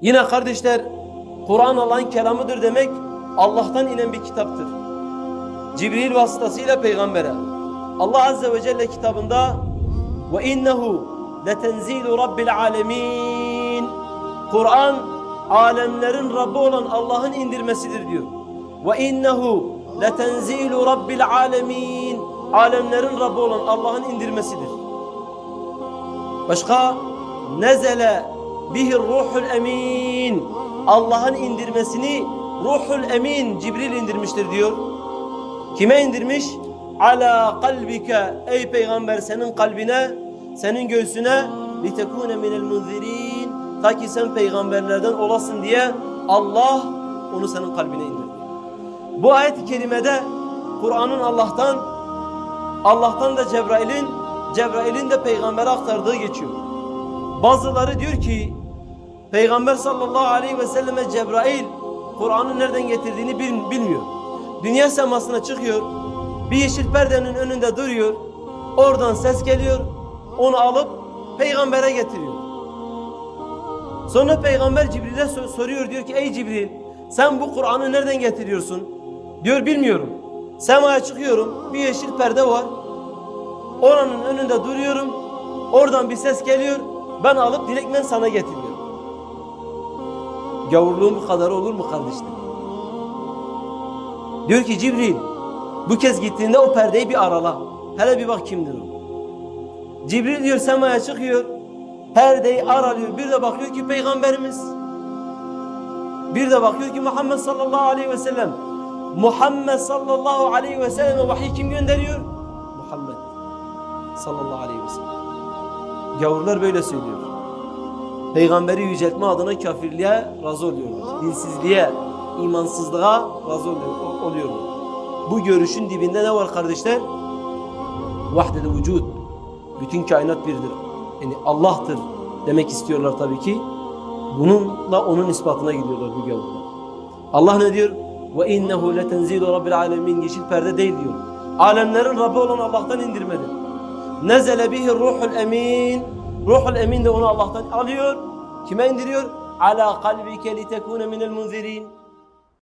Yine kardeşler Kur'an Allah'ın kelamıdır demek Allah'tan inen bir kitaptır. Cibril vasıtasıyla peygambere. Allah Azze ve Celle kitabında ve innehu letenzilu rabbil alemin Kur'an alemlerin Rabbi olan Allah'ın indirmesidir diyor. Ve innehu letenzilu rabbil alemin alemlerin Rabbi olan Allah'ın indirmesidir. Başka nezele bihir ruhul emin Allah'ın indirmesini ruhul emin Cibril indirmiştir diyor. Kime indirmiş? Ala kalbike ey peygamber senin kalbine senin göğsüne litekune minel munzirin ta ki sen peygamberlerden olasın diye Allah onu senin kalbine indirdi. Bu ayet-i kerimede Kur'an'ın Allah'tan Allah'tan da Cebrail'in Cebrail'in de peygambere aktardığı geçiyor. Bazıları diyor ki Peygamber sallallahu aleyhi ve selleme Cebrail Kur'an'ı nereden getirdiğini bil- bilmiyor. Dünya semasına çıkıyor. Bir yeşil perdenin önünde duruyor. Oradan ses geliyor. Onu alıp peygambere getiriyor. Sonra peygamber Cibril'e sor- soruyor diyor ki ey Cibril sen bu Kur'an'ı nereden getiriyorsun? Diyor bilmiyorum. Semaya çıkıyorum. Bir yeşil perde var. Oranın önünde duruyorum. Oradan bir ses geliyor. Ben alıp direktmen sana getiriyorum. Gavurluğun bu kadar olur mu kardeşler? Diyor ki Cibril bu kez gittiğinde o perdeyi bir arala. Hele bir bak kimdir o. Cibril diyor semaya çıkıyor. Perdeyi aralıyor. Bir de bakıyor ki peygamberimiz. Bir de bakıyor ki Muhammed sallallahu aleyhi ve sellem. Muhammed sallallahu aleyhi ve selleme vahiy kim gönderiyor? Muhammed sallallahu aleyhi ve sellem. Gavurlar böyle söylüyor. Peygamberi yüceltme adına kafirliğe razı oluyorlar. Dinsizliğe, imansızlığa razı oluyor- oluyorlar. Bu görüşün dibinde ne var kardeşler? Vahdede vücud. Bütün kainat birdir. Yani Allah'tır demek istiyorlar tabii ki. Bununla onun ispatına gidiyorlar bu gavurlar. Allah ne diyor? Ve innehu letenzilu rabbil alemin yeşil perde değil diyor. Alemlerin Rabbi olan Allah'tan indirmedi. Nezele bihi ruhul emin. Ruhul emin de onu Allah'tan alıyor. Kime indiriyor? Ala kalbike litekune minel munzirin.